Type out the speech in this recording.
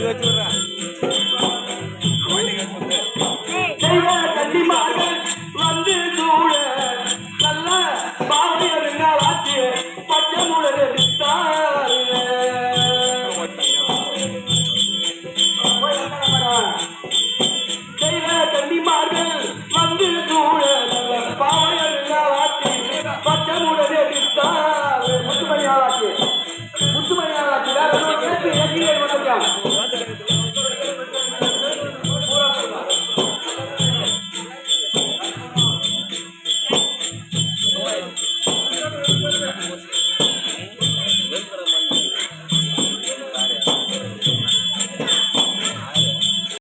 对不对？வந்து